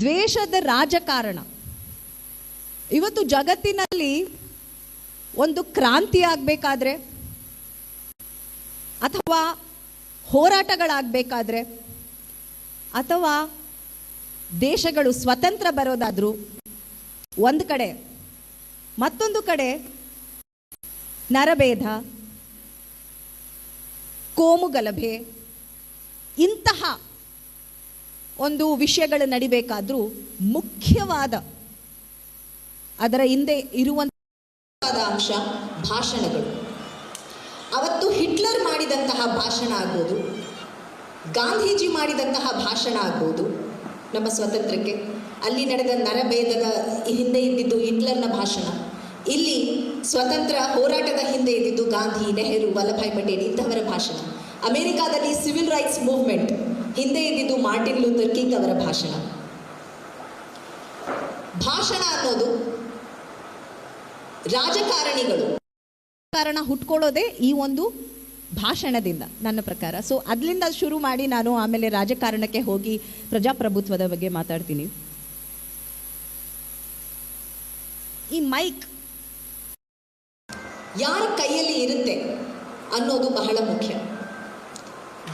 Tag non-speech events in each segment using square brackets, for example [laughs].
ದ್ವೇಷದ ರಾಜಕಾರಣ. ಇವತ್ತು ಜಗತ್ತಿನಲ್ಲಿ ಒಂದು ಕ್ರಾಂತಿ ಆಗಬೇಕಾದ್ರೆ, ಅಥವಾ ಹೋರಾಟಗಳಾಗಬೇಕಾದ್ರೆ, ಅಥವಾ ದೇಶಗಳು ಸ್ವತಂತ್ರ ಬರೋದಾದರೂ ಒಂದು ಕಡೆ, ಮತ್ತೊಂದು ಕಡೆ ನರಭೇದ, ಕೋಮುಗಲಭೆ, ಇಂತಹ ಒಂದು ವಿಷಯಗಳು ನಡಿಬೇಕಾದ್ರೂ ಮುಖ್ಯವಾದ ಅದರ ಹಿಂದೆ ಇರುವಂತಹ ಅಂಶ ಭಾಷಣಗಳು. ಅವತ್ತು ಹಿಟ್ಲರ್ ಮಾಡಿದಂತಹ ಭಾಷಣ ಆಗ್ಬೋದು, ಗಾಂಧೀಜಿ ಮಾಡಿದಂತಹ ಭಾಷಣ ಆಗ್ಬೋದು, ನಮ್ಮ ಸ್ವಾತಂತ್ರ್ಯಕ್ಕೆ. ಅಲ್ಲಿ ನಡೆದ ನರಭೇದದ ಹಿಂದೆ ಇದ್ದಿದ್ದು ಹಿಟ್ಲರ್ನ ಭಾಷಣ. ಇಲ್ಲಿ ಸ್ವತಂತ್ರ ಹೋರಾಟದ ಹಿಂದೆ ಇದ್ದಿದ್ದು ಗಾಂಧಿ, ನೆಹರು ವಲ್ಲಭಾಯ್ ಪಟೇಲ್ ಇಂಥವರ ಭಾಷಣ. ಅಮೆರಿಕಾದಲ್ಲಿ ಸಿವಿಲ್ ರೈಟ್ಸ್ ಮೂವ್ಮೆಂಟ್ ಹಿಂದೆ ಇದ್ದಿದ್ದು ಮಾರ್ಟಿನ್ ಲೂಥರ್ ಕಿಂಗ್ ಅವರ ಭಾಷಣ. ಭಾಷಣ ಅನ್ನೋದು ರಾಜಕಾರಣಿಗಳು. ಕಾರಣ ಹುಟ್ಕೊಳ್ಳೋದೇ ಈ ಒಂದು ಭಾಷಣದಿಂದ ನನ್ನ ಪ್ರಕಾರ. ಸೊ ಅದರಿಂದ ಶುರು ಮಾಡಿ ನಾನು ಆಮೇಲೆ ರಾಜಕಾರಣಕ್ಕೆ ಹೋಗಿ ಪ್ರಜಾಪ್ರಭುತ್ವದ ಬಗ್ಗೆ ಮಾತಾಡ್ತೀನಿ. ಈ ಮೈಕ್ ಯಾರ ಕೈಯಲ್ಲಿ ಇರುತ್ತೆ ಅನ್ನೋದು ಬಹಳ ಮುಖ್ಯ.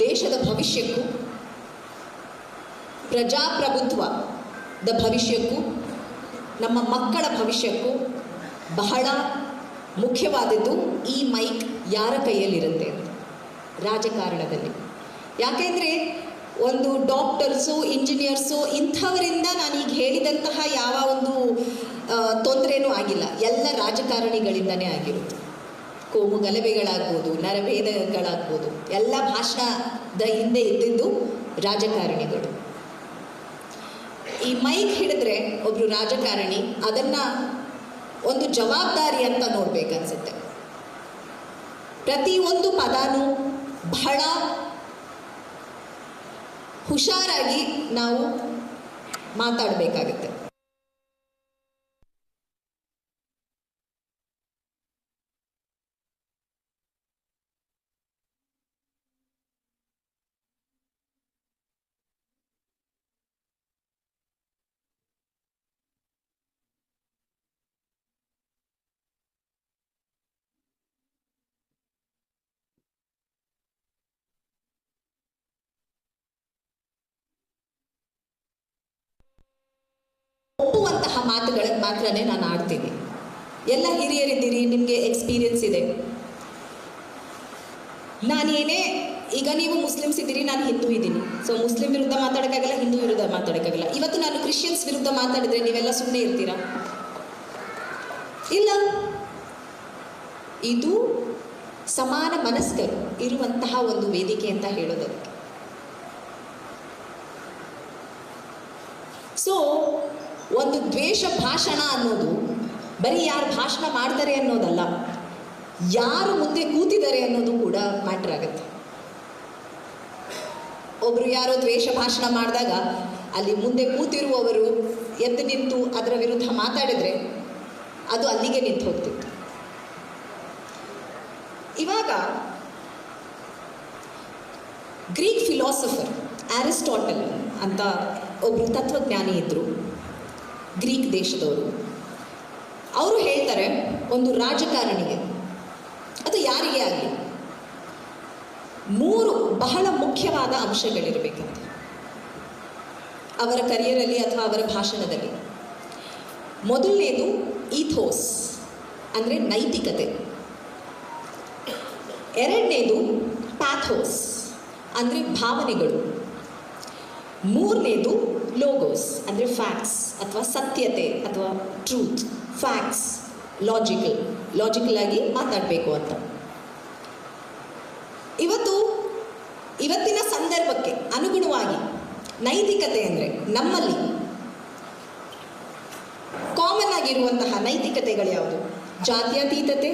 ದೇಶದ ಭವಿಷ್ಯಕ್ಕೂ ಪ್ರಜಾಪ್ರಭುತ್ವದ ಭವಿಷ್ಯಕ್ಕೂ, ನಮ್ಮ ಮಕ್ಕಳ ಭವಿಷ್ಯಕ್ಕೂ ಬಹಳ ಮುಖ್ಯವಾದದ್ದು ಈ ಮೈಕ್ ಯಾರ ಕೈಯಲ್ಲಿರುತ್ತೆ ಅಂತ. ರಾಜಕಾರಣದಲ್ಲಿ. ಯಾಕೆಂದರೆ ಒಂದು ಡಾಕ್ಟರ್ಸು, ಇಂಜಿನಿಯರ್ಸು ಇಂಥವರಿಂದ ನಾನೀಗ ಹೇಳಿದಂತಹ ಯಾವ ಒಂದು ತೊಂದರೆನೂ ಆಗಿಲ್ಲ. ಎಲ್ಲ ರಾಜಕಾರಣಿಗಳಿಂದನೇ ಆಗಿರುತ್ತೆ. ಕೋಮು ಗಲಭೆಗಳಾಗ್ಬೋದು, ನರಭೇದಗಳಾಗ್ಬೋದು, ಎಲ್ಲ ಭಾಷಣದ ಹಿಂದೆ ಇದ್ದಿದ್ದು ರಾಜಕಾರಣಿಗಳು. ಈ ಮೈಕ್ ಹಿಡಿದ್ರೆ ಒಬ್ರು ರಾಜಕಾರಣಿ ಅದನ್ನ ಒಂದು ಜವಾಬ್ದಾರಿ ಅಂತ ನೋಡ್ಬೇಕನ್ಸುತ್ತೆ. ಪ್ರತಿಯೊಂದು ಪದಾನು ಬಹಳ ಹುಷಾರಾಗಿ ನಾವು ಮಾತಾಡಬೇಕಾಗುತ್ತೆ ಒಪ್ಪುವಂತಹ ಮಾತುಗಳನ್ನು ಮಾತ್ರನೇ ನಾನು ಆಡ್ತೀನಿ. ಎಲ್ಲ ಹಿರಿಯರಿದ್ದೀರಿ, ನಿಮಗೆ ಎಕ್ಸ್ಪೀರಿಯನ್ಸ್ ಇದೆ. ನಾನೇನೇ, ಈಗ ನೀವು ಮುಸ್ಲಿಮ್ಸ್ ಇದ್ದೀರಿ, ನಾನು ಹಿಂದೂ ಇದ್ದೀನಿ. ಸೊ ಮುಸ್ಲಿಂ ವಿರುದ್ಧ ಮಾತಾಡೋಕ್ಕಾಗಲ್ಲ, ಹಿಂದೂ ವಿರುದ್ಧ ಮಾತಾಡೋಕ್ಕಾಗಲ್ಲ. ಇವತ್ತು ನಾನು ಕ್ರಿಶ್ಚಿಯನ್ಸ್ ವಿರುದ್ಧ ಮಾತಾಡಿದ್ರೆ ನೀವೆಲ್ಲ ಸುಮ್ಮನೆ ಇರ್ತೀರಾ? ಇಲ್ಲ. ಇದು ಸಮಾನ ಮನಸ್ಕರು ಇರುವಂತಹ ಒಂದು ವೇದಿಕೆ ಅಂತ ಹೇಳೋದಕ್ಕೆ ಸೊ ಒಂದು ದ್ವೇಷ ಭಾಷಣ ಅನ್ನೋದು, ಬರೀ ಯಾರು ಭಾಷಣ ಮಾಡ್ತಾರೆ ಅನ್ನೋದಲ್ಲ, ಯಾರು ಮುಂದೆ ಕೂತಿದ್ದಾರೆ ಅನ್ನೋದು ಕೂಡ ಮ್ಯಾಟ್ರ್ ಆಗುತ್ತೆ. ಒಬ್ರು ಯಾರೋ ದ್ವೇಷ ಭಾಷಣ ಮಾಡಿದಾಗ, ಅಲ್ಲಿ ಮುಂದೆ ಕೂತಿರುವವರು ಎದ್ದು ನಿಂತು ಅದರ ವಿರುದ್ಧ ಮಾತಾಡಿದ್ರೆ, ಅದು ಅಲ್ಲಿಗೆ ನಿಂತು ಹೋಗ್ತಿತ್ತು. ಇವಾಗ ಗ್ರೀಕ್ ಫಿಲಾಸಫರ್ ಆರಿಸ್ಟಾಟಲ್ ಅಂತ ಒಬ್ಬರು ತತ್ವಜ್ಞಾನಿ ಇದ್ದರು ಗ್ರೀಕ್ ದೇಶದವರು. ಅವರು ಹೇಳ್ತಾರೆ, ಒಂದು ರಾಜಕಾರಣಿಗೆ, ಅದು ಯಾರಿಗೆ ಆಗಲಿ, ಮೂರು ಬಹಳ ಮುಖ್ಯವಾದ ಅಂಶಗಳಿರಬೇಕಂತ. ಅವರ ಕರಿಯರಲ್ಲಿ ಅಥವಾ ಅವರ ಭಾಷಣದಲ್ಲಿ. ಮೊದಲನೇದು ಈಥೋಸ್, ಅಂದರೆ ನೈತಿಕತೆ. ಎರಡನೇದು ಪ್ಯಾಥೋಸ್, ಅಂದರೆ ಭಾವನೆಗಳು. ಮೂರನೇದು ಲೋಗೋಸ್ ಅಂದರೆ ಫ್ಯಾಕ್ಟ್ಸ್ ಅಥವಾ ಸತ್ಯತೆ, ಅಥವಾ ಟ್ರೂತ್ ಫ್ಯಾಕ್ಟ್ಸ್ ಲಾಜಿಕಲ್ ಲಾಜಿಕಲ್ ಆಗಿ ಮಾತಾಡಬೇಕು ಅಂತ. ಇವತ್ತು, ಇವತ್ತಿನ ಸಂದರ್ಭಕ್ಕೆ ಅನುಗುಣವಾಗಿ ನೈತಿಕತೆ ಅಂದರೆ ನಮ್ಮಲ್ಲಿ ಕಾಮನ್ ಆಗಿರುವಂತಹ ನೈತಿಕತೆಗಳು ಯಾವುದು? ಜಾತ್ಯತೀತತೆ,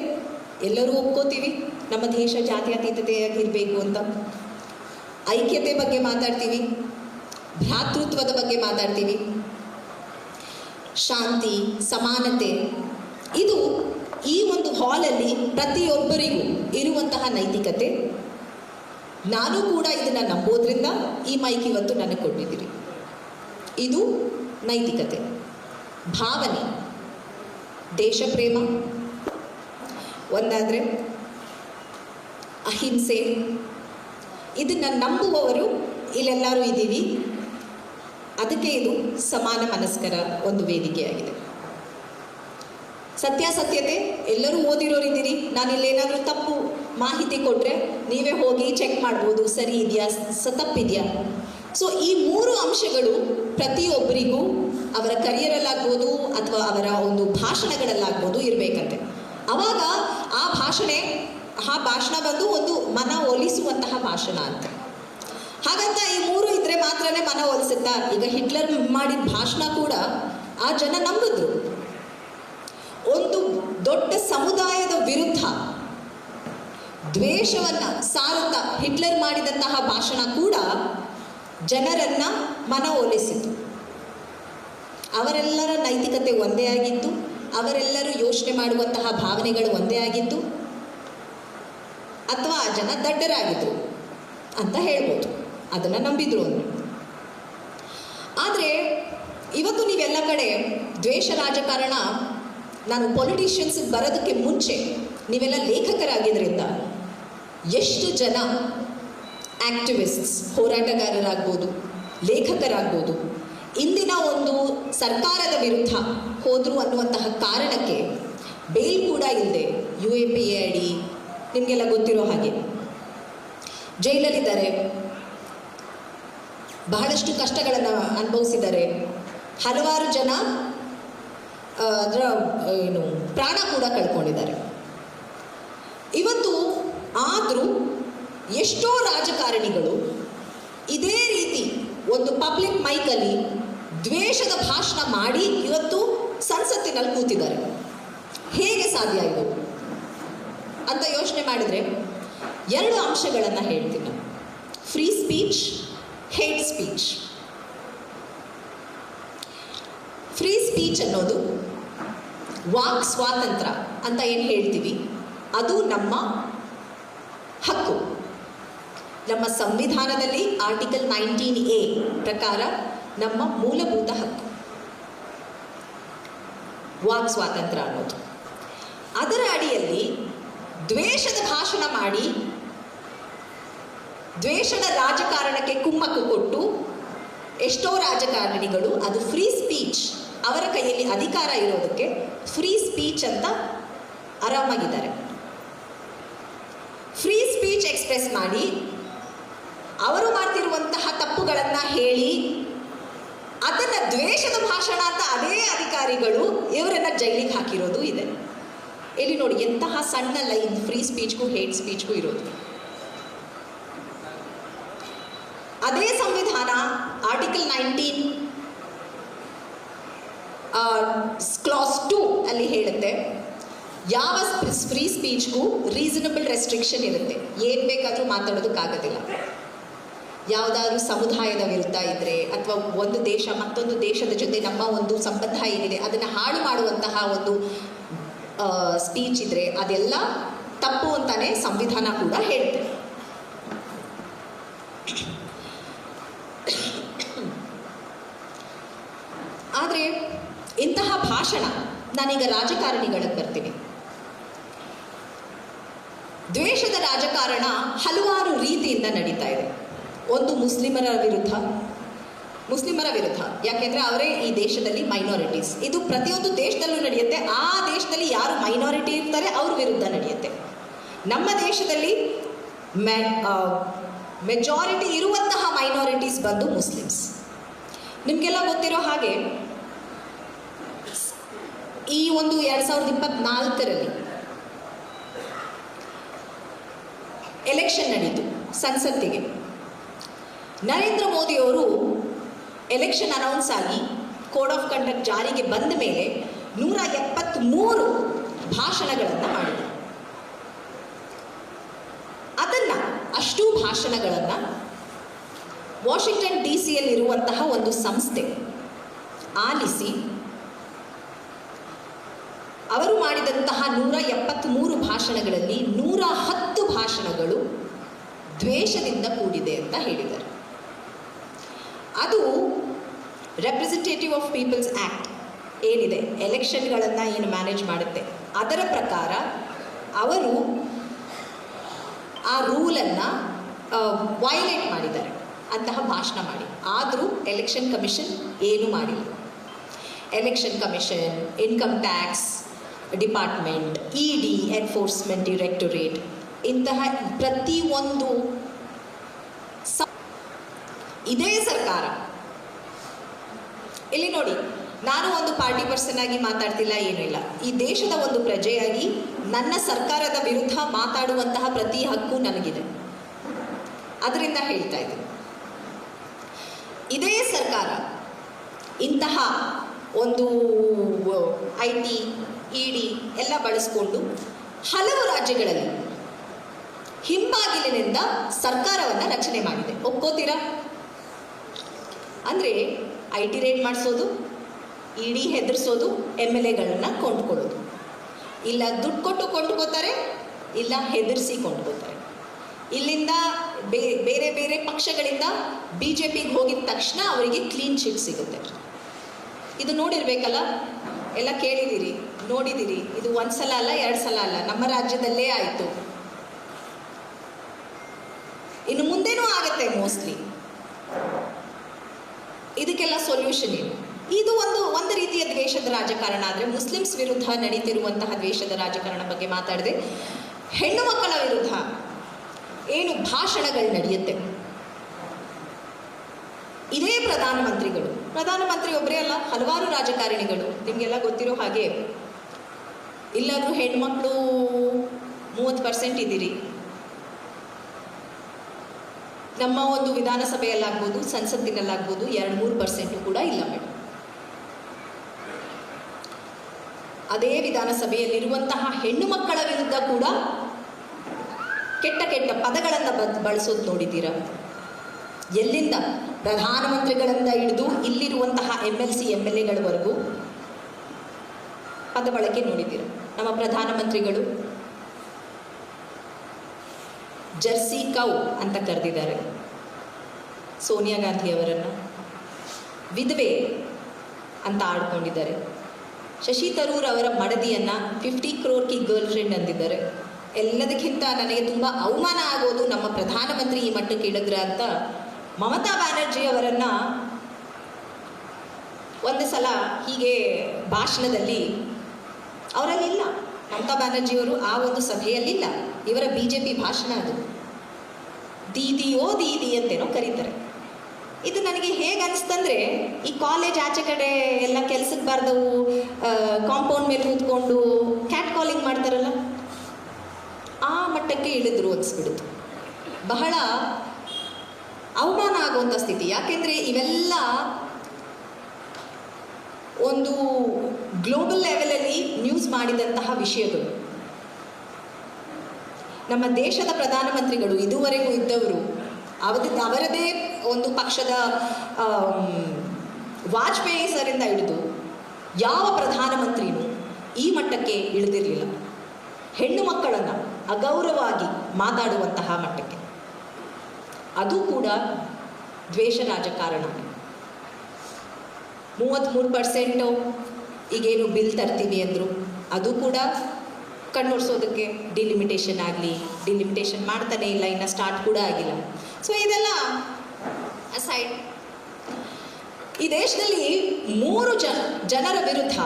ಎಲ್ಲರೂ ಒಪ್ಕೋತೀವಿ, ನಮ್ಮ ದೇಶ ಜಾತ್ಯತೀತತೆಯಾಗಿರಬೇಕು ಅಂತ. ಐಕ್ಯತೆ ಬಗ್ಗೆ ಮಾತಾಡ್ತೀವಿ ಭ್ರಾತೃತ್ವದ ಬಗ್ಗೆ ಮಾತಾಡ್ತೀವಿ. ಶಾಂತಿ, ಸಮಾನತೆ, ಇದು ಈ ಒಂದು ಹಾಲಲ್ಲಿ ಪ್ರತಿಯೊಬ್ಬರಿಗೂ ಇರುವಂತಹ ನೈತಿಕತೆ. ನಾನು ಕೂಡ ಇದನ್ನು ನಂಬೋದ್ರಿಂದ ಈ ಮೈಕ್ ಇವತ್ತು ನನಗೆ ಕೊಟ್ಟಿದ್ದೀರಿ. ಇದು ನೈತಿಕತೆ. ಭಾವನೆ. ದೇಶ ಪ್ರೇಮ ಒಂದಾದರೆ ಅಹಿಂಸೆ. ಇದನ್ನು ನಂಬುವವರು ಇಲ್ಲೆಲ್ಲರೂ ಇದ್ದೀವಿ. ಅದಕ್ಕೆ ಇದು ಸಮಾನ ಮನಸ್ಕರ ಒಂದು ವೇದಿಕೆಯಾಗಿದೆ. ಸತ್ಯಾಸತ್ಯತೆ ಎಲ್ಲರೂ ಓದಿರೋರಿದ್ದೀರಿ ನಾನು ಇಲ್ಲೇನಾದರೂ ತಪ್ಪು ಮಾಹಿತಿ ಕೊಟ್ಟರೆ ನೀವೇ ಹೋಗಿ ಚೆಕ್ ಮಾಡ್ಬೋದು, ಸರಿ ಇದೆಯಾ, ಸ ತಪ್ಪಿದೆಯಾ? ಸೊ ಈ ಮೂರು ಅಂಶಗಳು ಪ್ರತಿಯೊಬ್ಬರಿಗೂ ಅವರ ಕರಿಯರಲ್ಲಾಗ್ಬೋದು ಅಥವಾ ಅವರ ಒಂದು ಭಾಷಣಗಳಲ್ಲಾಗ್ಬೋದು ಇರಬೇಕಂತೆ. ಆವಾಗ ಆ ಭಾಷಣೆ, ಆ ಭಾಷಣ ಬಂದು ಒಂದು ಮನ ಒಲಿಸುವಂತಹ ಭಾಷಣ ಅಂತ. ಹಾಗಂತ ಈ ಮೂರು ಇದ್ರೆ ಮಾತ್ರನೇ ಮನ ಒಲಿಸುತ್ತಾ? ಈಗ ಹಿಟ್ಲರ್ ಮಾಡಿದ ಭಾಷಣ ಕೂಡ ಆ ಜನ ನಂಬಿದ್ರು. ಒಂದು ದೊಡ್ಡ ಸಮುದಾಯದ ವಿರುದ್ಧ ದ್ವೇಷವನ್ನ ಸಾರುತ್ತಾ ಹಿಟ್ಲರ್ ಮಾಡಿದಂತಹ ಭಾಷಣ ಕೂಡ ಜನರನ್ನ ಮನವೊಲಿಸಿತು ಅವರೆಲ್ಲರ ನೈತಿಕತೆ ಒಂದೇ ಆಗಿತ್ತು. ಅವರೆಲ್ಲರೂ ಯೋಚನೆ ಮಾಡುವಂತಹ ಭಾವನೆಗಳು ಒಂದೇ ಆಗಿತ್ತು. ಅಥವಾ ಆ ಜನ ದಡ್ಡರಾಗಿದ್ರು ಅಂತ ಹೇಳ್ಬೋದು. ಅದನ್ನು ನಂಬಿದ್ರು ಅಂದರು ಆದರೆ ಇವತ್ತು ನೀವೆಲ್ಲ ಕಡೆ ದ್ವೇಷ ರಾಜಕಾರಣ, ನಾನು ಪೊಲಿಟಿಷಿಯನ್ಸ್ ಬರೋದಕ್ಕೆ ಮುಂಚೆ ನೀವೆಲ್ಲ ಲೇಖಕರಾಗಿದ್ದರಿಂದ ಎಷ್ಟು ಜನ ಆಕ್ಟಿವಿಸ್ಟ್ಸ್ ಹೋರಾಟಗಾರರಾಗ್ಬೋದು, ಲೇಖಕರಾಗ್ಬೋದು, ಇಂದಿನ ಒಂದು ಸರ್ಕಾರದ ವಿರುದ್ಧ ಹೋದರು ಅನ್ನುವಂತಹ ಕಾರಣಕ್ಕೆ ಬೇಲ್ ಕೂಡ ಇಲ್ಲದೆ ಯು ಎ ಪಿ ಎ ಅಡಿ ನಿಮಗೆಲ್ಲ ಗೊತ್ತಿರೋ ಹಾಗೆ. ಜೈಲಲ್ಲಿದ್ದಾರೆ. ಬಹಳಷ್ಟು ಕಷ್ಟಗಳನ್ನು ಅನುಭವಿಸಿದ್ದಾರೆ. ಹಲವಾರು ಜನ ಅದರ, ಏನು, ಪ್ರಾಣ ಕೂಡ ಕಳ್ಕೊಂಡಿದ್ದಾರೆ. ಇವತ್ತು ಆದರೂ ಎಷ್ಟೋ ರಾಜಕಾರಣಿಗಳು ಇದೇ ರೀತಿ ಒಂದು ಪಬ್ಲಿಕ್ ಮೈಕಲ್ಲಿ ದ್ವೇಷದ ಭಾಷಣ ಮಾಡಿ ಇವತ್ತು ಸಂಸತ್ತಿನಲ್ಲಿ ಕೂತಿದ್ದಾರೆ. ಹೇಗೆ ಸಾಧ್ಯ ಇದು? ಅಂತ ಯೋಚನೆ ಮಾಡಿದರೆ ಎರಡು ಅಂಶಗಳನ್ನು ಹೇಳ್ತೀನಿ. Free speech hate speech free speech ಅನ್ನೋದು ವಾಕ್ ಸ್ವಾತಂತ್ರ್ಯ ಅಂತ ಏನು ಹೇಳ್ತೀವಿ? ಅದು ನಮ್ಮ ಹಕ್ಕು. ನಮ್ಮ ಸಂವಿಧಾನದಲ್ಲಿ ಆರ್ಟಿಕಲ್ ನೈನ್ಟೀನ್ ಎ ಪ್ರಕಾರ ನಮ್ಮ ಮೂಲಭೂತ ಹಕ್ಕು. ವಾಕ್ ಸ್ವಾತಂತ್ರ್ಯ ಅನ್ನೋದು. ಅದರ ಅಡಿಯಲ್ಲಿ ದ್ವೇಷದ ಭಾಷಣ ಮಾಡಿ ದ್ವೇಷದ ರಾಜಕಾರಣಕ್ಕೆ ಕುಮ್ಮಕ್ಕು ಕೊಟ್ಟು ಎಷ್ಟೋ ರಾಜಕಾರಣಿಗಳು ಅದು ಫ್ರೀ ಸ್ಪೀಚ್ ಅವರ ಕೈಯಲ್ಲಿ ಅಧಿಕಾರ ಇರೋದಕ್ಕೆ ಫ್ರೀ ಸ್ಪೀಚ್ ಅಂತ ಆರಾಮಾಗಿದ್ದಾರೆ. ಫ್ರೀ ಸ್ಪೀಚ್ ಎಕ್ಸ್ಪ್ರೆಸ್ ಮಾಡಿ ಅವರು ಮಾಡ್ತಿರುವಂತಹ ತಪ್ಪುಗಳನ್ನು ಹೇಳಿ ಅದನ್ನ ದ್ವೇಷದ ಭಾಷಣ ಅಂತ ಅದೇ ಅಧಿಕಾರಿಗಳು ಇವರನ್ನ ಜೈಲಿಗೆ ಹಾಕಿರೋದು ಇದೆ. ಇಲ್ಲಿ ನೋಡಿ ಎಂತಹ ಸಣ್ಣ ಲೈನ್ ಫ್ರೀ ಸ್ಪೀಚ್ಗೂ ಹೇಟ್ ಸ್ಪೀಚ್ಗೂ ಇರೋದು. ಅದೇ ಸಂವಿಧಾನ ಆರ್ಟಿಕಲ್ ನೈನ್ಟೀನ್ ಕ್ಲಾಸ್ ಟು ಅಲ್ಲಿ ಹೇಳುತ್ತೆ, ಯಾವ ಫ್ರೀ ಸ್ಪೀಚ್ಗೂ ರೀಸನಬಲ್ ರೆಸ್ಟ್ರಿಕ್ಷನ್ ಇರುತ್ತೆ. ಏನು ಬೇಕಾದರೂ ಮಾತಾಡೋದಕ್ಕಾಗೋದಿಲ್ಲ. ಯಾವುದಾದ್ರೂ ಸಮುದಾಯದ ವಿರುದ್ಧ ಇದ್ದರೆ ಅಥವಾ ಒಂದು ದೇಶ ಮತ್ತೊಂದು ದೇಶದ ಜೊತೆ ನಮ್ಮ ಒಂದು ಸಂಬಂಧ ಏನಿದೆ, ಅದನ್ನು ಹಾಳು ಮಾಡುವಂತಹ ಒಂದು ಸ್ಪೀಚ್ ಇದ್ದರೆ ಅದೆಲ್ಲ ತಪ್ಪು ಅಂತಲೇ ಸಂವಿಧಾನ ಕೂಡ ಹೇಳುತ್ತೆ ಆದರೆ ಇಂತಹ ಭಾಷಣ ನಾನೀಗ ರಾಜಕಾರಣಿಗಳಿಗೆ ಬರ್ತೀನಿ. ದ್ವೇಷದ ರಾಜಕಾರಣ ಹಲವಾರು ರೀತಿಯಿಂದ ನಡೀತಾ ಇದೆ. ಒಂದು ಮುಸ್ಲಿಮರ ವಿರುದ್ಧ ಮುಸ್ಲಿಮರ ವಿರುದ್ಧ. ಯಾಕೆಂದ್ರೆ ಅವರೇ ಈ ದೇಶದಲ್ಲಿ ಮೈನಾರಿಟೀಸ್ ಇದು ಪ್ರತಿಯೊಂದು ದೇಶದಲ್ಲೂ ನಡೆಯುತ್ತೆ. ಆ ದೇಶದಲ್ಲಿ ಯಾರು ಮೈನಾರಿಟಿ ಇರ್ತಾರೆ, ಅವ್ರ ವಿರುದ್ಧ ನಡೆಯುತ್ತೆ. ನಮ್ಮ ದೇಶದಲ್ಲಿ ಮೆಜಾರಿಟಿ ಇರುವಂತಹ ಮೈನಾರಿಟೀಸ್ ಬಂದು ಮುಸ್ಲಿಮ್ಸ್ ನಿಮಗೆಲ್ಲ ಗೊತ್ತಿರೋ ಹಾಗೆ ಈ ಒಂದು ಎರಡು ಸಾವಿರದ ಇಪ್ಪತ್ನಾಲ್ಕರಲ್ಲಿ ಎಲೆಕ್ಷನ್ ನಡೀತು ಸಂಸತ್ತಿಗೆ. ನರೇಂದ್ರ ಮೋದಿಯವರು ಎಲೆಕ್ಷನ್ ಅನೌನ್ಸ್ ಆಗಿ ಕೋಡ್ ಆಫ್ ಕಂಡಕ್ಟ್ ಜಾರಿಗೆ ಬಂದ ಮೇಲೆ ನೂರ ಎಪ್ಪತ್ತ್ಮೂರು ಭಾಷಣಗಳನ್ನು ಮಾಡಿದರು. ಅದನ್ನು ಅಷ್ಟು ಭಾಷಣಗಳನ್ನು ವಾಷಿಂಗ್ಟನ್ ಡಿ ಸಿಯಲ್ಲಿರುವಂತಹ ಒಂದು ಸಂಸ್ಥೆ ಆಲಿಸಿ ಅವರು ಮಾಡಿದಂತಹ ನೂರ ಎಪ್ಪತ್ತ್ಮೂರು ಭಾಷಣಗಳಲ್ಲಿ ನೂರ ಹತ್ತು ಭಾಷಣಗಳು ದ್ವೇಷದಿಂದ ಕೂಡಿದೆ ಅಂತ ಹೇಳಿದರು. ಅದು ರೆಪ್ರೆಸೆಂಟೇಟಿವ್ ಆಫ್ ಪೀಪಲ್ಸ್ ಆ್ಯಕ್ಟ್ ಏನಿದೆ? ಎಲೆಕ್ಷನ್ಗಳನ್ನು ಏನು ಮ್ಯಾನೇಜ್ ಮಾಡುತ್ತೆ? ಅದರ ಪ್ರಕಾರ ಅವರು ಆ ರೂಲನ್ನು ವೈಲೇಟ್ ಮಾಡಿದ್ದಾರೆ. ಅಂತಹ ಭಾಷಣ ಮಾಡಿ. ಆದರೂ ಎಲೆಕ್ಷನ್ ಕಮಿಷನ್ ಏನು ಮಾಡಿಲ್ಲ. Election commission income tax department, E D enforcement directorate ಇಂತಹ ಪ್ರತಿಯೊಂದು ಇದೇ ಸರ್ಕಾರ. ಇಲ್ಲಿ ನೋಡಿ, ನಾನು ಒಂದು ಪಾರ್ಟಿ ಪರ್ಸನ್ ಆಗಿ ಮಾತಾಡ್ತಿಲ್ಲ, ಏನೂ ಇಲ್ಲ. ಈ ದೇಶದ ಒಂದು ಪ್ರಜೆಯಾಗಿ ನನ್ನ ಸರ್ಕಾರದ ವಿರುದ್ಧ ಮಾತಾಡುವಂತಹ ಪ್ರತಿ ಹಕ್ಕು ನನಗಿದೆ. ಅದರಿಂದ ಹೇಳ್ತಾ ಇದ್ದೀನಿ. ಇದೇ ಸರ್ಕಾರ ಇಂತಹ ಒಂದು ಐ ಟಿ ಇ ಡಿ ಎಲ್ಲ ಬಳಸ್ಕೊಂಡು ಹಲವು ರಾಜ್ಯಗಳಲ್ಲಿ ಹಿಂಬಾಗಿಲಿನಿಂದ ಸರ್ಕಾರವನ್ನು ರಚನೆ ಮಾಡಿದೆ. ಒಪ್ಕೋತೀರಾ? ಅಂದರೆ ಐ ಟಿ ರೇಟ್ ಮಾಡಿಸೋದು ಇಡಿ ಹೆದರ್ಸೋದು ಎಂ ಎಲ್ ಎಗಳನ್ನ ಕೊಂಡ್ಕೊಳ್ಳೋದು. ಇಲ್ಲ ದುಡ್ಡು ಕೊಟ್ಟು ಕೊಂಡ್ಕೋತಾರೆ, ಇಲ್ಲ ಹೆದರಿಸಿ ಕೊಂಡ್ಕೋತಾರೆ. ಇಲ್ಲಿಂದ ಬೇರೆ ಬೇರೆ ಪಕ್ಷಗಳಿಂದ ಬಿ ಜೆ ಪಿಗೆ ಹೋಗಿದ ತಕ್ಷಣ ಅವರಿಗೆ ಕ್ಲೀನ್ ಚಿಟ್ ಸಿಗುತ್ತೆ. ಇದು ನೋಡಿರ್ಬೇಕಲ್ಲ? ಎಲ್ಲ ಕೇಳಿದ್ದೀರಿ ನೋಡಿದ್ದೀರಿ ಇದು ಒಂದು ಸಲ ಅಲ್ಲ, ಎರಡು ಸಲ ಅಲ್ಲ. ನಮ್ಮ ರಾಜ್ಯದಲ್ಲೇ ಆಯಿತು. ಇನ್ನು ಮುಂದೆನೂ ಆಗತ್ತೆ ಮೋಸ್ಟ್ಲಿ ಇದಕ್ಕೆಲ್ಲ ಸೊಲ್ಯೂಷನ್ ಏನು? ಇದು ಒಂದು ಒಂದು ರೀತಿಯ ದ್ವೇಷದ ರಾಜಕಾರಣ ಆದರೆ ಮುಸ್ಲಿಮ್ಸ್ ವಿರುದ್ಧ ನಡೀತಿರುವಂತಹ ದ್ವೇಷದ ರಾಜಕಾರಣ ಬಗ್ಗೆ ಮಾತಾಡಿದೆ. ಹೆಣ್ಣು ಮಕ್ಕಳ ವಿರುದ್ಧ ಏನು ಭಾಷಣಗಳು ನಡೆಯುತ್ತೆ? ಇದೇ ಪ್ರಧಾನಮಂತ್ರಿಗಳು. ಪ್ರಧಾನಮಂತ್ರಿ ಒಬ್ಬರೇ ಅಲ್ಲ, ಹಲವಾರು ರಾಜಕಾರಣಿಗಳು. ನಿಮಗೆಲ್ಲ ಗೊತ್ತಿರೋ ಹಾಗೆ ಇಲ್ಲಾದ್ರೂ ಹೆಣ್ಮಕ್ಳು ಮೂವತ್ತು ಪರ್ಸೆಂಟ್ ಇದ್ದೀರಿ. ನಮ್ಮ ಒಂದು ವಿಧಾನಸಭೆಯಲ್ಲಾಗ್ಬೋದು, ಸಂಸತ್ತಿನಲ್ಲಾಗ್ಬೋದು, ಎರಡು ಮೂರು ಪರ್ಸೆಂಟು ಕೂಡ ಇಲ್ಲ ಮೇಡಮ್ ಅದೇ ವಿಧಾನಸಭೆಯಲ್ಲಿರುವಂತಹ ಹೆಣ್ಣು ಮಕ್ಕಳ ವಿರುದ್ಧ ಕೂಡ ಕೆಟ್ಟ ಕೆಟ್ಟ ಪದಗಳನ್ನು ಬಳಸೋದು ನೋಡಿದ್ದೀರಾ? ಎಲ್ಲಿಂದ? ಪ್ರಧಾನಮಂತ್ರಿಗಳಿಂದ ಹಿಡಿದು ಇಲ್ಲಿರುವಂತಹ M L C M L ಎಗಳವರೆಗೂ ಪದ ಬಳಕೆ ನೋಡಿದ್ದೀರ. ನಮ್ಮ ಪ್ರಧಾನಮಂತ್ರಿಗಳು ಜರ್ಸಿ ಕೌ ಅಂತ ಕರೆದಿದ್ದಾರೆ. ಸೋನಿಯಾ ಗಾಂಧಿ ಅವರನ್ನು. ವಿಧವೆ ಅಂತ ಆಡ್ಕೊಂಡಿದ್ದಾರೆ. ಶಶಿ ತರೂರ್ ಅವರ ಮಡದಿಯನ್ನು ಫಿಫ್ಟಿ ಕ್ರೋರ್ ಕಿ ಗರ್ಲ್ ಫ್ರೆಂಡ್ ಅಂದಿದ್ದಾರೆ. ಎಲ್ಲದಕ್ಕಿಂತ ನನಗೆ ತುಂಬ ಅವಮಾನ ಆಗೋದು ನಮ್ಮ ಪ್ರಧಾನಮಂತ್ರಿ ಈ ಮಟ್ಟಕ್ಕೆ ಇಳಿದ್ರ ಅಂತ ಮಮತಾ ಬ್ಯಾನರ್ಜಿ ಅವರನ್ನು ಒಂದು ಸಲ ಹೀಗೆ ಭಾಷಣದಲ್ಲಿ ಅವರಲ್ಲಿಲ್ಲ. ಮಮತಾ ಬ್ಯಾನರ್ಜಿಯವರು ಆ ಒಂದು ಸಭೆಯಲ್ಲಿಲ್ಲ. ಇವರ ಬಿ ಜೆ ಪಿ ಭಾಷಣ ಅದು. ದೀದಿಯೋ ದೀದಿ ಅಂತೇನೋ ಕರೀತಾರೆ. ಇದು ನನಗೆ ಹೇಗೆ ಅನಿಸ್ತಂದ್ರೆ, ಈ ಕಾಲೇಜ್ ಆಚೆ ಕಡೆ ಎಲ್ಲ ಕೆಲ್ಸಕ್ಕೆ ಬಾರ್ದವು ಕಾಂಪೌಂಡ್ ಮೇಲೆ ಕೂತ್ಕೊಂಡು ಕ್ಯಾಟ್ ಕಾಲಿಂಗ್ ಮಾಡ್ತಾರಲ್ಲ, ಆ ಮಟ್ಟಕ್ಕೆ ಇಳಿದ್ರು ಅನಿಸ್ಬಿಡುತ್ತೆ ಬಹಳ ಅವಮಾನ ಆಗುವಂಥ ಸ್ಥಿತಿ. ಯಾಕೆಂದರೆ ಇವೆಲ್ಲ ಒಂದು ಗ್ಲೋಬಲ್ ಲೆವೆಲಲ್ಲಿ ನ್ಯೂಸ್ ಮಾಡಿದಂತಹ ವಿಷಯಗಳು. ನಮ್ಮ ದೇಶದ ಪ್ರಧಾನಮಂತ್ರಿಗಳು ಇದುವರೆಗೂ ಇದ್ದವರು ಅವದ ಅವರದೇ ಒಂದು ಪಕ್ಷದ ವಾಜಪೇಯಿ ಸರಿಂದ ಹಿಡಿದು ಯಾವ ಪ್ರಧಾನಮಂತ್ರಿಯೂ ಈ ಮಟ್ಟಕ್ಕೆ ಇಳಿದಿರಲಿಲ್ಲ. ಹೆಣ್ಣು ಮಕ್ಕಳನ್ನು ಅಗೌರವಾಗಿ ಮಾತಾಡುವಂತಹ ಮಟ್ಟಕ್ಕೆ. ಅದು ಕೂಡ ದ್ವೇಷ ರಾಜಕಾರಣ. ಮೂವತ್ತ್ಮೂರು ಪರ್ಸೆಂಟು ಈಗೇನು ಬಿಲ್ ತರ್ತೀವಿ ಅಂದರು, ಅದು ಕೂಡ ಕಣ್ಣೊರ್ಸೋದಕ್ಕೆ ಡಿಲಿಮಿಟೇಷನ್ ಆಗಲಿ ಡಿಲಿಮಿಟೇಷನ್ ಮಾಡ್ತಾನೆ ಇಲ್ಲ, ಇನ್ನು ಸ್ಟಾರ್ಟ್ ಕೂಡ ಆಗಿಲ್ಲ. ಸೊ ಇದೆಲ್ಲ ಸೈಡ್ ಈ ದೇಶದಲ್ಲಿ ಮೂರು ಜನ, ಜನರ ವಿರುದ್ಧ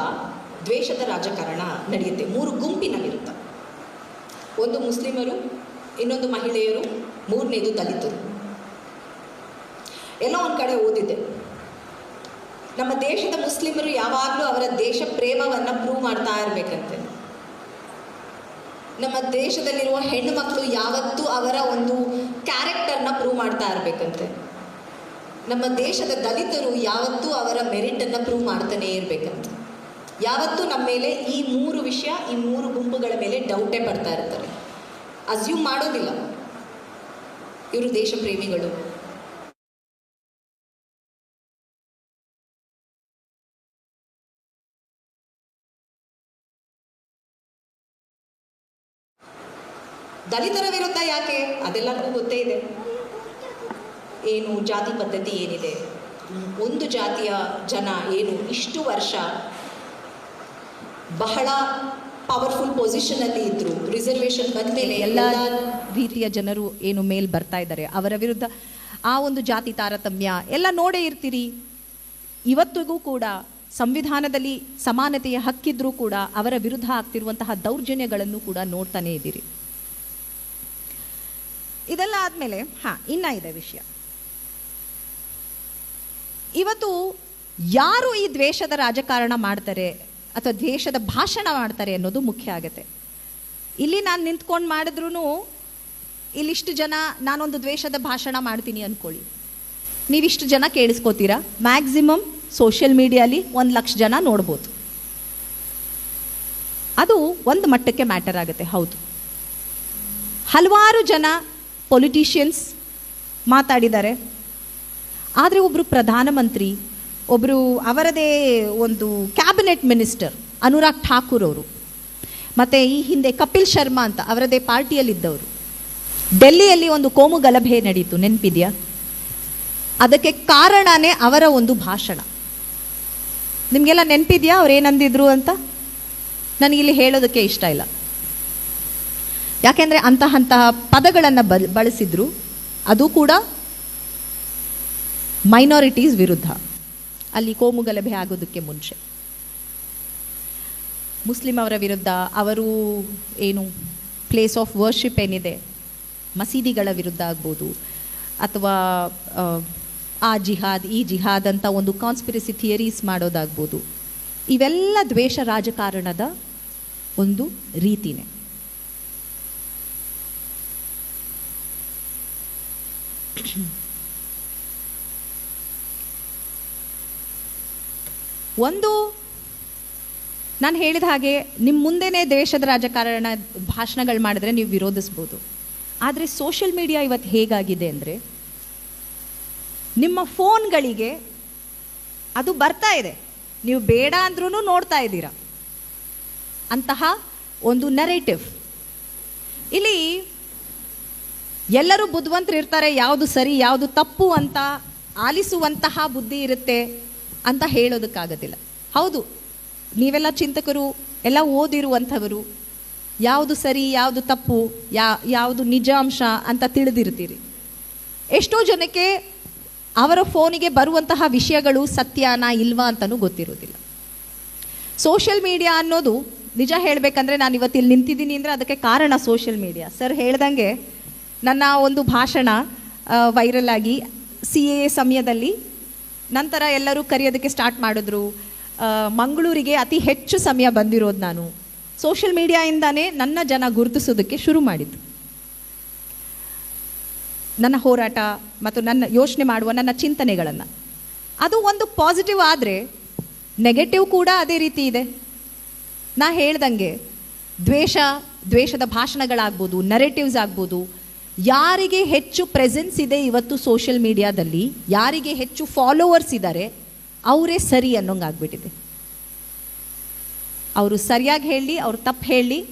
ದ್ವೇಷದ ರಾಜಕಾರಣ ನಡೆಯುತ್ತೆ. ಮೂರು ಗುಂಪಿನ ವಿರುದ್ಧ ಒಂದು ಮುಸ್ಲಿಮರು, ಇನ್ನೊಂದು ಮಹಿಳೆಯರು, ಮೂರನೇದು ದಲಿತರು. ಎಲ್ಲೋ ಒಂದು ಕಡೆ ಓದಿದ್ದೆ. ನಮ್ಮ ದೇಶದ ಮುಸ್ಲಿಮರು ಯಾವಾಗಲೂ ಅವರ ದೇಶ ಪ್ರೇಮವನ್ನು ಪ್ರೂವ್ ಮಾಡ್ತಾ ಇರಬೇಕಂತೆ. ನಮ್ಮ ದೇಶದಲ್ಲಿರುವ ಹೆಣ್ಣು ಮಕ್ಕಳು ಯಾವತ್ತೂ ಅವರ ಒಂದು ಕ್ಯಾರೆಕ್ಟರ್ನ ಪ್ರೂವ್ ಮಾಡ್ತಾ ಇರಬೇಕಂತೆ. ನಮ್ಮ ದೇಶದ ದಲಿತರು ಯಾವತ್ತೂ ಅವರ ಮೆರಿಟನ್ನು ಪ್ರೂವ್ ಮಾಡ್ತಾನೇ ಇರಬೇಕಂತೆ. ಯಾವತ್ತೂ ನಮ್ಮ ಮೇಲೆ ಈ ಮೂರು ವಿಷಯ, ಈ ಮೂರು ಗುಂಪುಗಳ ಮೇಲೆ ಡೌಟೇ ಪಡ್ತಾ ಇರ್ತಾರೆ. ಅಸ್ಯೂಮ್ ಮಾಡೋದಿಲ್ಲ. ಇವರು ದೇಶ ಪ್ರೇಮಿಗಳು ದಲಿತರ ವಿರುದ್ಧ ಯಾಕೆ? ಅದೆಲ್ಲರಿಗೂ ಗೊತ್ತೇ ಇದೆ. ಏನು ಜಾತಿ ಪದ್ಧತಿ ಏನಿದೆ? ಒಂದು ಜಾತಿಯ ಜನ ಏನು ಇಷ್ಟು ವರ್ಷ ಬಹಳ ಪವರ್ಫುಲ್ ಪೊಸಿಷನಲ್ಲಿ ಇದ್ರು ರಿಸರ್ವೇಶನ್ ಬಂದ್ಮೇಲೆ ಎಲ್ಲ ರೀತಿಯ ಜನರು ಏನು ಮೇಲ್ ಬರ್ತಾ ಇದ್ದಾರೆ. ಅವರ ವಿರುದ್ಧ ಆ ಒಂದು ಜಾತಿ ತಾರತಮ್ಯ ಎಲ್ಲ ನೋಡೇ ಇರ್ತೀರಿ. ಇವತ್ತಿಗೂ ಕೂಡ ಸಂವಿಧಾನದಲ್ಲಿ ಸಮಾನತೆಯ ಹಕ್ಕಿದ್ರೂ ಕೂಡ ಅವರ ವಿರುದ್ಧ ಆಗ್ತಿರುವಂತಹ ದೌರ್ಜನ್ಯಗಳನ್ನು ಕೂಡ ನೋಡ್ತಾನೆ ಇದ್ದೀರಿ. ಇದೆಲ್ಲ ಆದಮೇಲೆ, ಹಾ, ಇನ್ನ ಇದೆ ವಿಷಯ. ಇವತ್ತು ಯಾರು ಈ ದ್ವೇಷದ ರಾಜಕಾರಣ ಮಾಡ್ತಾರೆ ಅಥವಾ ದ್ವೇಷದ ಭಾಷಣ ಮಾಡ್ತಾರೆ ಅನ್ನೋದು ಮುಖ್ಯ ಆಗುತ್ತೆ. ಇಲ್ಲಿ ನಾನು ನಿಂತ್ಕೊಂಡು ಮಾಡಿದ್ರೂ ಇಲ್ಲಿಷ್ಟು ಜನ ನಾನೊಂದು ದ್ವೇಷದ ಭಾಷಣ ಮಾಡ್ತೀನಿ ಅಂದ್ಕೊಳ್ಳಿ ನೀವಿಷ್ಟು ಜನ ಕೇಳಿಸ್ಕೋತೀರಾ? ಮ್ಯಾಕ್ಸಿಮಮ್ ಸೋಷಿಯಲ್ ಮೀಡಿಯಾಲಿ ಒಂದು ಲಕ್ಷ ಜನ ನೋಡ್ಬೋದು. ಅದು ಒಂದು ಮಟ್ಟಕ್ಕೆ ಮ್ಯಾಟರ್ ಆಗುತ್ತೆ, ಹೌದು. ಹಲವಾರು ಜನ ಪೊಲಿಟಿಷಿಯನ್ಸ್ ಮಾತಾಡಿದ್ದಾರೆ. ಆದರೆ ಒಬ್ಬರು ಪ್ರಧಾನಮಂತ್ರಿ ಒಬ್ಬರು ಅವರದೇ ಒಂದು ಕ್ಯಾಬಿನೆಟ್ ಮಿನಿಸ್ಟರ್ ಅನುರಾಗ್ ಠಾಕೂರ್ ಅವರು, ಮತ್ತು ಈ ಹಿಂದೆ ಕಪಿಲ್ ಶರ್ಮಾ ಅಂತ ಅವರದೇ ಪಾರ್ಟಿಯಲ್ಲಿದ್ದವರು. ಡೆಲ್ಲಿಯಲ್ಲಿ ಒಂದು ಕೋಮು ಗಲಭೆ ನಡೀತು, ನೆನಪಿದೆಯಾ? ಅದಕ್ಕೆ ಕಾರಣನೇ ಅವರ ಒಂದು ಭಾಷಣ. ನಿಮಗೆಲ್ಲ ನೆನಪಿದೆಯಾ ಅವ್ರು ಏನಂದಿದ್ರು ಅಂತ? ನನಗಿಲ್ಲಿ ಹೇಳೋದಕ್ಕೆ ಇಷ್ಟ ಇಲ್ಲ. ಯಾಕೆಂದರೆ ಅಂತಹ ಅಂತಹ ಪದಗಳನ್ನು ಬಲ್, ಬಳಸಿದ್ರು, ಅದು ಕೂಡ ಮೈನಾರಿಟೀಸ್ ವಿರುದ್ಧ. ಅಲ್ಲಿ ಕೋಮು ಗಲಭೆ ಆಗೋದಕ್ಕೆ ಮುಂಚೆ. ಮುಸ್ಲಿಂ ಅವರ ವಿರುದ್ಧ ಅವರು ಏನು ಪ್ಲೇಸ್ ಆಫ್ ವರ್ಷಿಪ್ ಏನಿದೆ, ಮಸೀದಿಗಳ ವಿರುದ್ಧ ಆಗ್ಬೋದು, ಅಥವಾ, ಆ ಜಿಹಾದ್, ಈ ಜಿಹಾದ್ ಅಂತ ಒಂದು ಕಾನ್ಸ್ಪಿರಸಿ ಥಿಯರೀಸ್ ಮಾಡೋದಾಗ್ಬೋದು. ಇವೆಲ್ಲ ದ್ವೇಷ ರಾಜಕಾರಣದ ಒಂದು ರೀತಿನೇ. ಒಂದು, ನಾನು ಹೇಳಿದ ಹಾಗೆ ನಿಮ್ಮ ಮುಂದೆನೇ ದೇಶದ ರಾಜಕಾರಣ ಭಾಷಣಗಳು ಮಾಡಿದ್ರೆ ನೀವು ವಿರೋಧಿಸ್ಬೋದು. ಆದರೆ ಸೋಷಿಯಲ್ ಮೀಡಿಯಾ ಇವತ್ತು ಹೇಗಾಗಿದೆ ಅಂದರೆ, ನಿಮ್ಮ ಫೋನ್ಗಳಿಗೆ ಅದು ಬರ್ತಾ ಇದೆ. ನೀವು ಬೇಡ ಅಂದ್ರೂ ನೋಡ್ತಾ ಇದ್ದೀರಾ. ಅಂತಹ ಒಂದು ನರೇಟಿವ್ ಇಲ್ಲಿ ಎಲ್ಲರೂ ಬುದ್ಧಿವಂತರು ಇರ್ತಾರೆ, ಯಾವುದು ಸರಿ, ಯಾವುದು ತಪ್ಪು ಅಂತ ಆಲಿಸುವಂತಹ ಬುದ್ಧಿ ಇರುತ್ತೆ ಅಂತ ಹೇಳೋದಕ್ಕಾಗೋದಿಲ್ಲ. ಹೌದು, ನೀವೆಲ್ಲ ಚಿಂತಕರು, ಎಲ್ಲ ಓದಿರುವಂಥವರು, ಯಾವುದು ಸರಿ, ಯಾವುದು ತಪ್ಪು, ಯಾ, ಯಾವುದು ನಿಜಾಂಶ ಅಂತ ತಿಳಿದಿರ್ತೀರಿ. ಎಷ್ಟೋ ಜನಕ್ಕೆ ಅವರ ಫೋನಿಗೆ ಬರುವಂತಹ ವಿಷಯಗಳು ಸತ್ಯನಾ ಇಲ್ವಾ ಅಂತಲೂ ಗೊತ್ತಿರೋದಿಲ್ಲ. ಸೋಷಿಯಲ್ ಮೀಡಿಯಾ ಅನ್ನೋದು ನಿಜ ಹೇಳಬೇಕಂದ್ರೆ ನಾನು ಇವತ್ತು ಇಲ್ಲಿ ನಿಂತಿದ್ದೀನಿ ಅಂದರೆ ಅದಕ್ಕೆ ಕಾರಣ ಸೋಷಿಯಲ್ ಮೀಡಿಯಾ. ಸರ್ ಹೇಳ್ದಂಗೆ ನನ್ನ ಒಂದು ಭಾಷಣ ವೈರಲ್ ಆಗಿ ಸಿ ಎ ಸಮಯದಲ್ಲಿ ನಂತರ ಎಲ್ಲರೂ ಕರೆಯೋದಕ್ಕೆ ಸ್ಟಾರ್ಟ್ ಮಾಡಿದ್ರು. ಮಂಗಳೂರಿಗೆ ಅತಿ ಹೆಚ್ಚು ಸಮಯ ಬಂದಿರೋದು ನಾನು. ಸೋಷಿಯಲ್ ಮೀಡಿಯಾಯಿಂದಾನೇ ನನ್ನ ಜನ ಗುರುತಿಸೋದಕ್ಕೆ ಶುರು ಮಾಡಿದ್ದು. ನನ್ನ ಹೋರಾಟ ಮತ್ತು ನನ್ನ ಯೋಚನೆ ಮಾಡುವ ನನ್ನ ಚಿಂತನೆಗಳನ್ನು. ಅದು ಒಂದು ಪಾಸಿಟಿವ್ ಆದರೆ ನೆಗೆಟಿವ್ ಕೂಡ ಅದೇ ರೀತಿ ಇದೆ. ನಾ ಹೇಳ್ದಂಗೆ ದ್ವೇಷ, ದ್ವೇಷದ ಭಾಷಣಗಳಾಗ್ಬೋದು ನರೇಟಿವ್ಸ್ ಆಗ್ಬೋದು ಯಾರಿಗೆ ಹೆಚ್ಚು ಪ್ರೆಸೆನ್ಸ್ ಇದೆ ಇವತ್ತು ಸೋಷಿಯಲ್ ಮೀಡಿಯಾದಲ್ಲಿ ಯಾರಿಗೆ ಹೆಚ್ಚು ಫಾಲೋವರ್ಸ್ ಇದ್ದಾರೆ ಅವರೇ ಸರಿ ಅನ್ನೋಂಗೆ ಆಗ್ಬಿಟ್ಟಿದೆ ಅವರು ಸರಿಯಾಗಿ ಹೇಳಿ, ಅವ್ರು ತಪ್ಪು ಹೇಳಿ,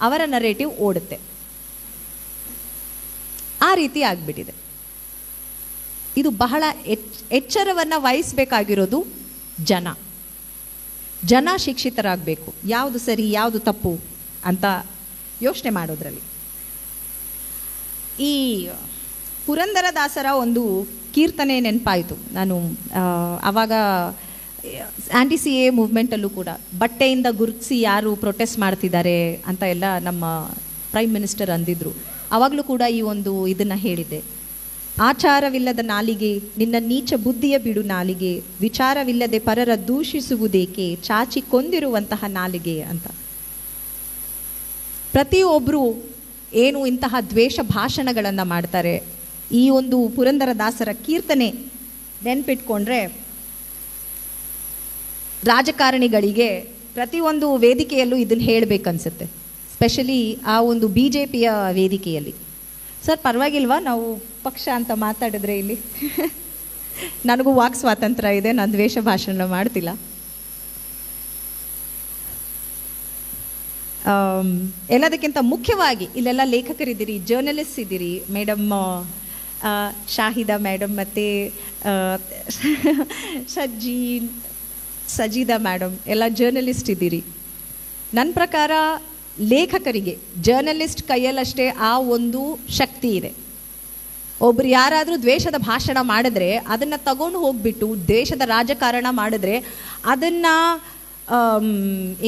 ಅವರ ನರೇಟಿವ್ ಓಡುತ್ತೆ. ಆ ರೀತಿ ಆಗಿಬಿಟ್ಟಿದೆ. ಇದು ಬಹಳ ಎಚ್, ಎಚ್ಚರವನ್ನು ವಹಿಸಬೇಕಾಗಿರೋದು ಜನ. ಜನ ಶಿಕ್ಷಿತರಾಗಬೇಕು. ಯಾವುದು ಸರಿ, ಯಾವುದು ತಪ್ಪು ಅಂತ ಯೋಚನೆ ಮಾಡೋದ್ರಲ್ಲಿ. ಈ ಪುರಂದರದಾಸರ ಒಂದು ಕೀರ್ತನೆ ನೆನಪಾಯಿತು. ನಾನು ಆವಾಗ ಆ್ಯಂಟಿ ಸಿ ಎ ಮೂವ್ಮೆಂಟಲ್ಲೂ ಕೂಡ ಬಟ್ಟೆಯಿಂದ ಗುರುತಿಸಿ ಯಾರು ಪ್ರೊಟೆಸ್ಟ್ ಮಾಡ್ತಿದ್ದಾರೆ ಅಂತ ಎಲ್ಲ ನಮ್ಮ ಪ್ರೈಮ್ ಮಿನಿಸ್ಟರ್ ಅಂದಿದ್ರು. ಆವಾಗಲೂ ಕೂಡ ಈ ಒಂದು ಇದನ್ನು ಹೇಳಿದ್ದೆ. ಆಚಾರವಿಲ್ಲದ ನಾಲಿಗೆ, ನಿನ್ನ ನೀಚ ಬುದ್ಧಿಯ ಬಿಡು ನಾಲಿಗೆ, ವಿಚಾರವಿಲ್ಲದೆ ಪರರ ದೂಷಿಸುವುದೇಕೆ ಚಾಚಿ ಕೊಂದಿರುವಂತಹ ನಾಲಿಗೆ ಅಂತ. ಪ್ರತಿಯೊಬ್ಬರು ಏನು ಇಂತಹ ದ್ವೇಷ ಭಾಷಣಗಳನ್ನು ಮಾಡ್ತಾರೆ? ಈ ಒಂದು ಪುರಂದರದಾಸರ ಕೀರ್ತನೆ ನೆನ್ಪಿಟ್ಕೊಂಡ್ರೆ ರಾಜಕಾರಣಿಗಳಿಗೆ ಪ್ರತಿಯೊಂದು ವೇದಿಕೆಯಲ್ಲೂ ಇದನ್ನು ಹೇಳಬೇಕನ್ಸುತ್ತೆ. ಸ್ಪೆಷಲಿ ಆ ಒಂದು ಬಿ ಜೆ ಪಿಯ ವೇದಿಕೆಯಲ್ಲಿ. ಸರ್ ಪರವಾಗಿಲ್ವಾ ನಾವು ಪಕ್ಷ ಅಂತ ಮಾತಾಡಿದ್ರೆ ಇಲ್ಲಿ? [laughs] ನನಗೂ ವಾಕ್ ಸ್ವಾತಂತ್ರ್ಯ ಇದೆ, ನಾನು ದ್ವೇಷ ಭಾಷಣ ಮಾಡ್ತಿಲ್ಲ. ಎಲ್ಲದಕ್ಕಿಂತ ಮುಖ್ಯವಾಗಿ ಇಲ್ಲೆಲ್ಲ ಲೇಖಕರಿದ್ದೀರಿ ಜರ್ನಲಿಸ್ಟ್ ಇದ್ದೀರಿ ಮೇಡಮ್ ಶಾಹಿದಾ ಮೇಡಮ್ ಮತ್ತು ಸಜ್ಜಿ ಸಜೀದಾ ಮೇಡಮ್ ಎಲ್ಲ ಜರ್ನಲಿಸ್ಟ್ ಇದ್ದೀರಿ. ನನ್ನ ಪ್ರಕಾರ ಲೇಖಕರಿಗೆ ಜರ್ನಲಿಸ್ಟ್ ಕೈಯಲ್ಲಷ್ಟೇ ಆ ಒಂದು ಶಕ್ತಿ ಇದೆ. ಒಬ್ರು ಯಾರಾದರೂ ದ್ವೇಷದ ಭಾಷಣ ಮಾಡಿದ್ರೆ ಅದನ್ನು ತಗೊಂಡು ಹೋಗ್ಬಿಟ್ಟು ದೇಶದ ರಾಜಕಾರಣ ಮಾಡಿದ್ರೆ ಅದನ್ನು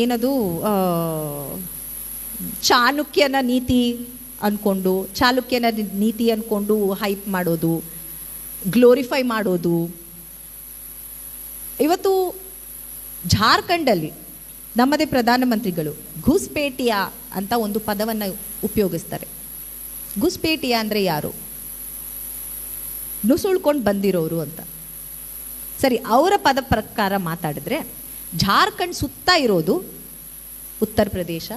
ಏನದು ಚಾಣುಕ್ಯನ ನೀತಿ ಅಂದ್ಕೊಂಡು ಚಾಲುಕ್ಯನ ನೀತಿ ಅಂದ್ಕೊಂಡು ಹೈಪ್ ಮಾಡೋದು, ಗ್ಲೋರಿಫೈ ಮಾಡೋದು. ಇವತ್ತು ಜಾರ್ಖಂಡಲ್ಲಿ ನಮ್ಮದೇ ಪ್ರಧಾನಮಂತ್ರಿಗಳು ಘುಸ್ಪೇಟಿಯಾ ಅಂತ ಒಂದು ಪದವನ್ನು ಉಪಯೋಗಿಸ್ತಾರೆ. ಘುಸ್ಪೇಟಿಯಾ ಅಂದರೆ ಯಾರು? ನುಸುಳ್ಕೊಂಡು ಬಂದಿರೋರು ಅಂತ. ಸರಿ, ಅವರ ಪದ ಪ್ರಕಾರ ಮಾತಾಡಿದ್ರೆ ಜಾರ್ಖಂಡ್ ಸುತ್ತ ಇರೋದು ಉತ್ತರ ಪ್ರದೇಶ.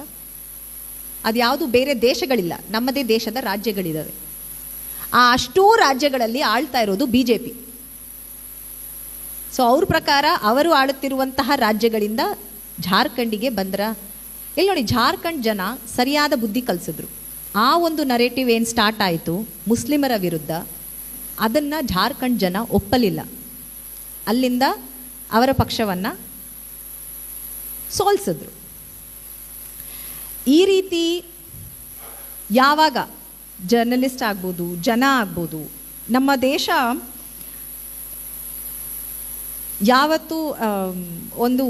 ಅದ್ಯಾವುದು ಬೇರೆ ದೇಶಗಳಿಲ್ಲ, ನಮ್ಮದೇ ದೇಶದ ರಾಜ್ಯಗಳಿದ್ದಾವೆ ಆ ಅಷ್ಟೂ ರಾಜ್ಯಗಳಲ್ಲಿ ಆಳ್ತಾ ಇರೋದು ಬಿ ಜೆ ಪಿ ಸೊ ಅವ್ರ ಪ್ರಕಾರ ಅವರು ಆಳುತ್ತಿರುವಂತಹ ರಾಜ್ಯಗಳಿಂದ ಜಾರ್ಖಂಡಿಗೆ ಬಂದ್ರ ಇಲ್ಲಿ ನೋಡಿ ಜಾರ್ಖಂಡ್ ಜನ ಸರಿಯಾದ ಬುದ್ಧಿ ಕಲಿಸಿದ್ರು. ಆ ಒಂದು ನರೇಟಿವ್ ಏನು ಸ್ಟಾರ್ಟ್ ಆಯಿತು, ಮುಸ್ಲಿಮರ ವಿರುದ್ಧ, ಅದನ್ನು ಜಾರ್ಖಂಡ್ ಜನ ಒಪ್ಪಲಿಲ್ಲ. ಅಲ್ಲಿಂದ ಅವರ ಪಕ್ಷವನ್ನು ಸೋಲ್ಸಿದ್ರು. ಈ ರೀತಿ ಯಾವಾಗ ಜರ್ನಲಿಸ್ಟ್ ಆಗ್ಬೋದು, ಜನ ಆಗ್ಬೋದು, ನಮ್ಮ ದೇಶ ಯಾವತ್ತು ಒಂದು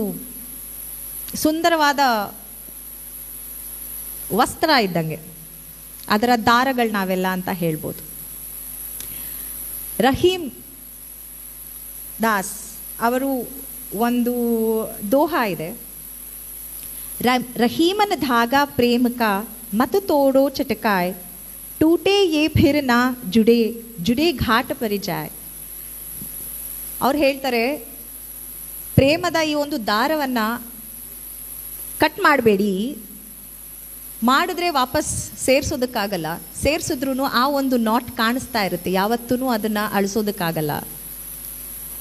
ಸುಂದರವಾದ ವಸ್ತ್ರ ಇದ್ದಂಗೆ. ಅದರ ದಾರಗಳು ನಾವೆಲ್ಲ ಅಂತ ಹೇಳ್ಬೋದು. ರಹೀಂ ದಾಸ್ ಅವರು ಒಂದು ದೋಹ ಇದೆ. ರ- ರಹೀಮನ प्रेम का मत तोड़ो ತೋಡೋ ಚಟಕಾಯ್ ಟೂಟೆ फिर ನಾ ಜುಡೆ ಜುಡೇ ಘಾಟ್ ಪರಿಜಾಯ್ ಅವ್ರು ಹೇಳ್ತಾರೆ ಪ್ರೇಮದ ಈ ಒಂದು ದಾರವನ್ನು ಕಟ್ ಮಾಡಬೇಡಿ. ಮಾಡಿದ್ರೆ ವಾಪಸ್ ಸೇರಿಸೋದಕ್ಕಾಗಲ್ಲ. ಸೇರಿಸಿದ್ರೂ ಆ ಒಂದು ನಾಟ್ ಕಾಣಿಸ್ತಾ ಇರುತ್ತೆ. ಯಾವತ್ತೂ ಅದನ್ನು ಅಳಿಸೋದಕ್ಕಾಗಲ್ಲ.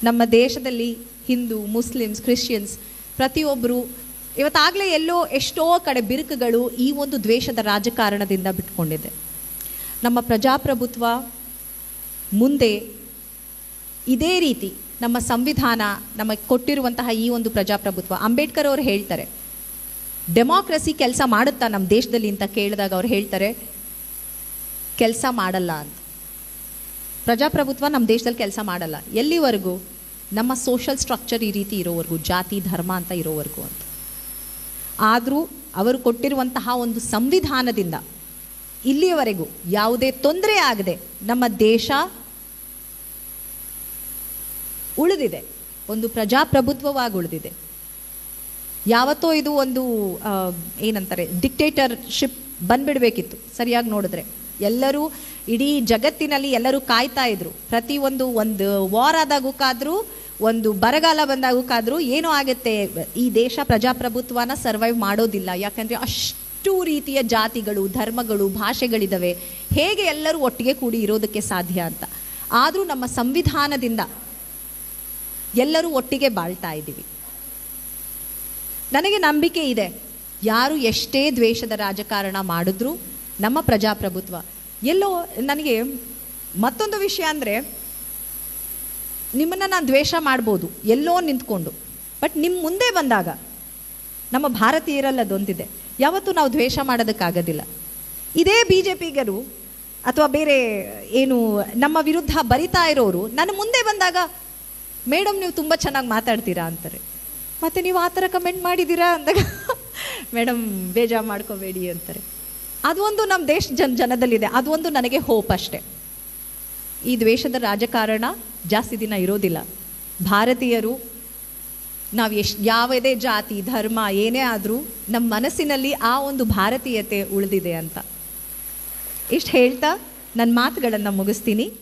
ನಮ್ಮ ದೇಶದಲ್ಲಿ ಹಿಂದೂ, ಮುಸ್ಲಿಮ್ಸ್, ಕ್ರಿಶ್ಚಿಯನ್ಸ್ ಪ್ರತಿಯೊಬ್ಬರು ಇವತ್ತಾಗಲೇ ಎಲ್ಲೋ ಎಷ್ಟೋ ಕಡೆ ಬಿರುಕುಗಳು ಈ ಒಂದು ದ್ವೇಷದ ರಾಜಕಾರಣದಿಂದ ಬಿಟ್ಕೊಂಡಿದೆ. ನಮ್ಮ ಪ್ರಜಾಪ್ರಭುತ್ವ ಮುಂದೆ ಇದೇ ರೀತಿ ನಮ್ಮ ಸಂವಿಧಾನ ನಮಗೆ ಕೊಟ್ಟಿರುವಂತಹ ಈ ಒಂದು ಪ್ರಜಾಪ್ರಭುತ್ವ. ಅಂಬೇಡ್ಕರ್ ಅವರು ಹೇಳ್ತಾರೆ, ಡೆಮಾಕ್ರಸಿ ಕೆಲಸ ಮಾಡುತ್ತಾ ನಮ್ಮ ದೇಶದಲ್ಲಿ? ಅಂತ ಕೇಳಿದಾಗ ಅವ್ರು ಹೇಳ್ತಾರೆ, ಕೆಲಸ ಮಾಡಲ್ಲ ಅಂತ. ಪ್ರಜಾಪ್ರಭುತ್ವ ನಮ್ಮ ದೇಶದಲ್ಲಿ ಕೆಲಸ ಮಾಡಲ್ಲ. ಎಲ್ಲಿವರೆಗೂ? ನಮ್ಮ ಸೋಷಲ್ ಸ್ಟ್ರಕ್ಚರ್ ಈ ರೀತಿ ಇರೋವರೆಗೂ, ಜಾತಿ, ಧರ್ಮ ಅಂತ ಇರೋವರೆಗೂ ಅಂತ. ಆದರೂ ಅವರು ಕೊಟ್ಟಿರುವಂತಹ ಒಂದು ಸಂವಿಧಾನದಿಂದ ಇಲ್ಲಿಯವರೆಗೂ ಯಾವುದೇ ತೊಂದರೆ ಆಗದೆ ನಮ್ಮ ದೇಶ ಉಳಿದಿದೆ. ಒಂದು ಪ್ರಜಾಪ್ರಭುತ್ವವಾಗಿ ಉಳಿದಿದೆ. ಯಾವತ್ತೋ ಇದು ಒಂದು ಏನಂತಾರೆ ಡಿಕ್ಟೇಟರ್ಶಿಪ್ ಬಂದ್ಬಿಡಬೇಕಿತ್ತು. ಸರಿಯಾಗಿ ನೋಡಿದ್ರೆ. ಎಲ್ಲರೂ ಇಡೀ ಜಗತ್ತಿನಲ್ಲಿ ಎಲ್ಲರೂ ಕಾಯ್ತಾ ಇದ್ರು. ಪ್ರತಿ ಒಂದು ಒಂದು ವಾರ್ ಆದಾಗೂ ಕಾದ್ರು ಒಂದು ಬರಗಾಲ ಬಂದಾಗಕ್ಕಾದರೂ ಏನೂ ಆಗುತ್ತೆ. ಈ ದೇಶ ಪ್ರಜಾಪ್ರಭುತ್ವನ ಸರ್ವೈವ್ ಮಾಡೋದಿಲ್ಲ. ಯಾಕಂದರೆ ಅಷ್ಟು ರೀತಿಯ ಜಾತಿಗಳು, ಧರ್ಮಗಳು ಭಾಷೆಗಳಿದ್ದಾವೆ ಹೇಗೆ ಎಲ್ಲರೂ ಒಟ್ಟಿಗೆ ಕೂಡಿ ಇರೋದಕ್ಕೆ ಸಾಧ್ಯ ಅಂತ. ಆದರೂ ನಮ್ಮ ಸಂವಿಧಾನದಿಂದ ಎಲ್ಲರೂ ಒಟ್ಟಿಗೆ ಬಾಳ್ತಾ ಇದ್ದೀವಿ. ನನಗೆ ನಂಬಿಕೆ ಇದೆ. ಯಾರು ಎಷ್ಟೇ ದ್ವೇಷದ ರಾಜಕಾರಣ ಮಾಡಿದ್ರೂ ನಮ್ಮ ಪ್ರಜಾಪ್ರಭುತ್ವ. ಎಲ್ಲೋ ನನಗೆ ಮತ್ತೊಂದು ವಿಷಯ ಅಂದರೆ ನಿಮ್ಮನ್ನು ನಾನು ದ್ವೇಷ ಮಾಡ್ಬೋದು, ಎಲ್ಲೋ ನಿಂತ್ಕೊಂಡು. ಬಟ್ ನಿಮ್ಮ ಮುಂದೆ ಬಂದಾಗ, ನಮ್ಮ ಭಾರತೀಯರಲ್ಲಿ ಅದೊಂದಿದೆ. ಯಾವತ್ತೂ ನಾವು ದ್ವೇಷ ಮಾಡೋದಕ್ಕಾಗೋದಿಲ್ಲ. ಇದೇ ಬಿ ಜೆ ಪಿಗರು ಅಥವಾ ಬೇರೆ, ಏನು, ನಮ್ಮ ವಿರುದ್ಧ ಬರಿತಾ ಇರೋರು, ನನ್ನ ಮುಂದೆ ಬಂದಾಗ, ಮೇಡಮ್, ನೀವು ತುಂಬ ಚೆನ್ನಾಗಿ ಮಾತಾಡ್ತೀರಾ ಅಂತಾರೆ. ಮತ್ತು ನೀವು ಆ ಥರ ಕಮೆಂಟ್ ಮಾಡಿದ್ದೀರಾ? ಅಂದಾಗ, ಮೇಡಮ್, ಬೇಜಾರು ಮಾಡ್ಕೋಬೇಡಿ ಅಂತಾರೆ. ಅದೊಂದು ನಮ್ಮ ದೇಶ ಜನ, ಜನದಲ್ಲಿದೆ. ಅದೊಂದು ನನಗೆ ಹೋಪ್ ಅಷ್ಟೆ. ಈ ದ್ವೇಷದ ರಾಜಕಾರಣ ಜಾಸ್ತಿ ದಿನ ಇರೋದಿಲ್ಲ. ಭಾರತೀಯರು ನಾವು ಎಷ್ಟು ಯಾವುದೇ ಜಾತಿ, ಧರ್ಮ, ಏನೇ ಆದರೂ ನಮ್ಮ ಮನಸ್ಸಿನಲ್ಲಿ ಆ ಒಂದು ಭಾರತೀಯತೆ ಉಳಿದಿದೆ ಅಂತ. ಇಷ್ಟು ಹೇಳ್ತಾ ನನ್ನ ಮಾತುಗಳನ್ನು ಮುಗಿಸ್ತೀನಿ.